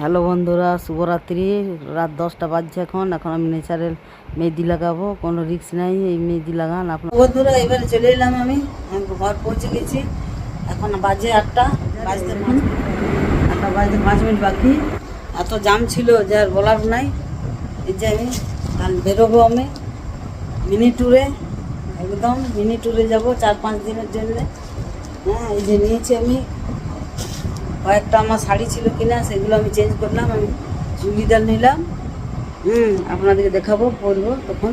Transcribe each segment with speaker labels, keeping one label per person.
Speaker 1: Hello বন্ধুরা, শুভরাত্রি। রাত দশটা বাজছে এখন। এখন আমি ন্যাচারাল মেহেদি লাগাবো, কোনো রিস্ক নাই এই মেহেদি লাগান। আপনার বন্ধুরা, এবারে চলে এলাম আমি। ঘর পৌঁছে গেছি। এখন বাজে আটটা, বাজতে আটটা বাজতে পাঁচ মিনিট বাকি। এত জাম ছিল যে আর বলার নাই। এই যে আমি বেরোবো আমি। মিনি ট্যুরে একদম মিনি ট্যুরে যাব চার পাঁচ দিনের জন্য। হ্যাঁ এই যে নিয়েছি আমি। কয়েকটা আমার শাড়ি ছিল কিনা সেগুলো আমি চেঞ্জ করলাম, আমি চুড়িদার নিলাম। হুম, আপনাদেরকে দেখাবো, পরবো তখন।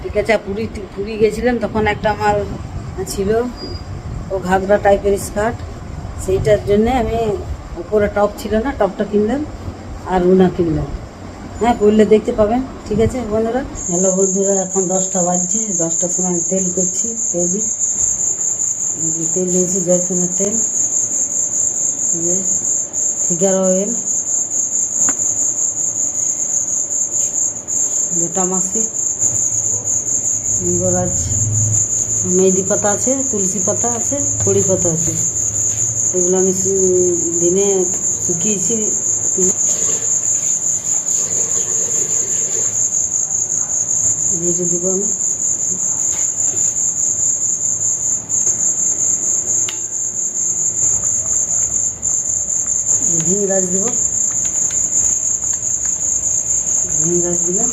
Speaker 1: ঠিক আছে পুরী পুরী গেছিলাম তখন একটা আমার ছিল, ও ঘাগরা টাইপের স্কার্ট সেইটার জন্যে আমি উপরে টপ ছিল না টপটা কিনলাম আর উনা কিনলাম। হ্যাঁ বললে দেখতে পাবেন। ঠিক আছে, বন্ধুরা? হ্যালো বন্ধুরা, এখন দশটা বাজছে। দশটার সময় তেল করছি তেলই তেল নিয়েছি জয়তুনের তেল। যে ফিগার অয়েল যেটা মাসি, লিঙ্গরাজ, মেহেদি পাতা আছে, তুলসী পাতা আছে, কড়ি পাতা আছে। এগুলো আমি দিনে শুকিয়েছি। যেটা দিব আমি। ভিংরাজ দিব। ভিংরাজ দিলাম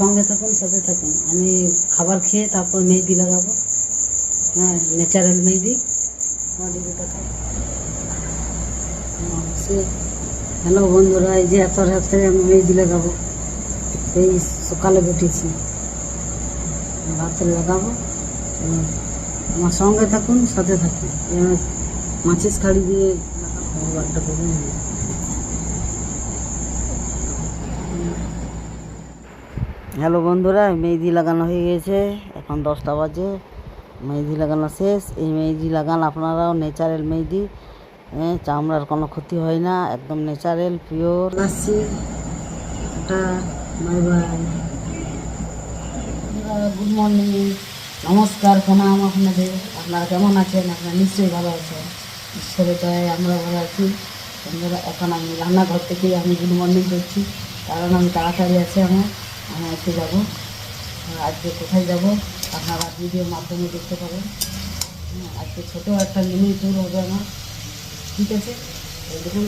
Speaker 1: সঙ্গে থাকুন সাথে থাকুন। আমি খাবার খেয়ে তারপর মেহেদি লাগাবো। হ্যাঁ ন্যাচারাল মেহেদি। হ্যাঁ, হ্যালো বন্ধুরা এই যে এত রাত্রে আমি মেহেদি লাগাবো সেই সকালে উঠেছি। রাত্রে লাগাবো। আমার সঙ্গে থাকুন সাথে থাকুন। মাছের খাড়ি দিয়ে হ্যালো বন্ধুরা, মেহেদি লাগানো হয়ে গেছে। এখন দশটা বাজে। মেহেদি লাগানো শেষ। এই মেহেদি লাগান আপনারাও ন্যাচারাল মেহেদি। হ্যাঁ চামড়ার কোনো ক্ষতি হয় না। একদম ন্যাচারাল পিওর আসছি। গুড মর্নিং নমস্কার, প্রণাম আপনাদের। আপনারা কেমন আছেন? আপনারা নিশ্চয়ই ভালো আছেন। ঈশ্বরের দয়ায় আমরা ভালো আছি। বন্ধুরা এখন আমি রান্নাঘর থেকেই আমি গুড মর্নিং করছি কারণ আমি তাড়াতাড়ি আছে আমার। আমি আজকে যাব। আজকে কোথায় যাব? আপনারা ভিডিওর মাধ্যমে দেখতে পাবেন। আজকে ছোটো একটা মিনি ট্যুর হবে আমার। ঠিক আছে? দেখুন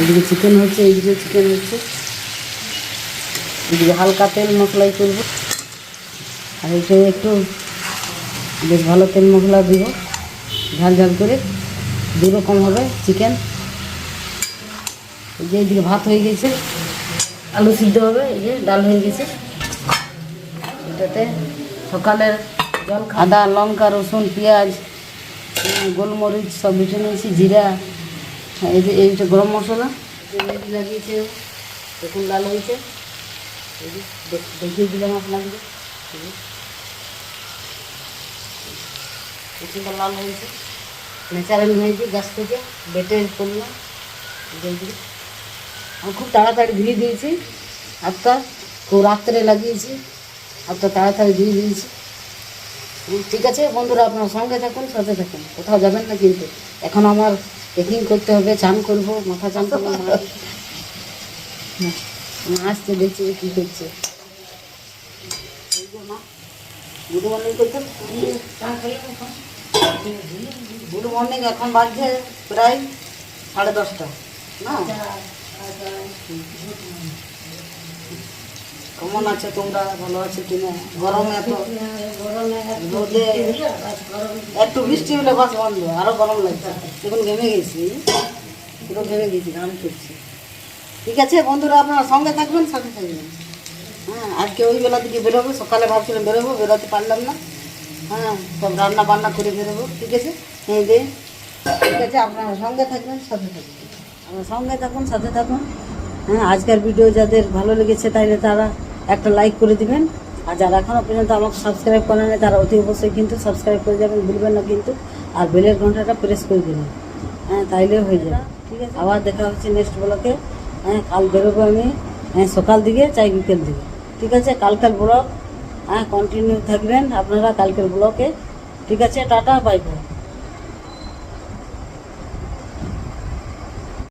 Speaker 1: এদিকে চিকেন হচ্ছে, এইদিকে চিকেন হচ্ছে। এদিকে হালকা তেল মশলাই করব আর এটা একটু বেশ ভালো তেল মশলা দিব। ঝাল ঝাল করে দু রকম হবে চিকেন। এই যে এইদিকে ভাত হয়ে গেছে, আলু সিদ্ধ হবে, এই যে ডাল হয়ে গেছে। এটাতে সকালের জল আদা, লঙ্কা, রসুন, পেঁয়াজ গোলমরিচ সব বেটে নিয়েছি, জিরা, এই যে এইটা গরম মশলা। লাগিয়েছে দেখুন লাল হয়েছে। এই যে দেখ- দেখিয়ে দিলাম আপনাদের। সুন্দর লাল হয়েছে। ন্যাচারাল মেহেদি গাছ থেকে, বেটে করলাম এইগুলো। আমি খুব তাড়াতাড়ি ধুয়ে দিয়েছি, হাতটা খুব রাত্রে লাগিয়েছি, হাতটা তাড়াতাড়ি ধুয়ে দিয়েছি। ঠিক আছে বন্ধুরা, আপনার সঙ্গে থাকুন, সাথে থাকুন। কোথাও যাবেন না কিন্তু। এখন আমার পেকিং করতে হবে, চান করব, মাথা চান করব আসছে, দেখছি কী করছে। গুড মর্নিং করতেন গুড মর্নিং এখন বাজছে প্রায় সাড়ে দশটা। না? কেমন আছে তোমরা? ভালো আছো কিনা? গরম এত রোদে একটু বৃষ্টি হলে বাস বন্ধ, আরও গরম লাগছে। এখন ঘেমে গেছি। পুরো ঘেমে গেছি গান করছি ঠিক আছে, বন্ধুরা, আপনারা সঙ্গে থাকবেন, সাথে থাকবেন। হ্যাঁ আজকে ওই বেলা থেকে বেরোবো সকালে ভাবছিলাম বেরোবো বেরোতে পারলাম না। হ্যাঁ সব রান্না বান্না করে বেরোবো ঠিক আছে? এই যে ঠিক আছে আপনারা সঙ্গে থাকবেন সাথে থাকবেন। সঙ্গে থাকুন সাথে থাকুন। হ্যাঁ আজকের ভিডিও যাদের ভালো লেগেছে তাইলে তারা একটা লাইক করে দিবেন। আর যারা এখনও পর্যন্ত আমাকে সাবস্ক্রাইব করেন নাই, তারা অতি অবশ্যই কিন্তু সাবস্ক্রাইব করে যাবেন ভুলবেন না কিন্তু। আর বেলের ঘন্টাটা প্রেস করে দেবেন। হ্যাঁ তাইলে হয়ে যাবে ঠিক আছে? আবার দেখা হচ্ছে নেক্সট ব্লকে হ্যাঁ কাল বেরোবো আমি। হ্যাঁ সকাল দিকে চাই বিকেল দিকে। ঠিক আছে কালকের ব্লগ হ্যাঁ কন্টিনিউ থাকবেন আপনারা কালকের ব্লকে ঠিক আছে টাটা বাই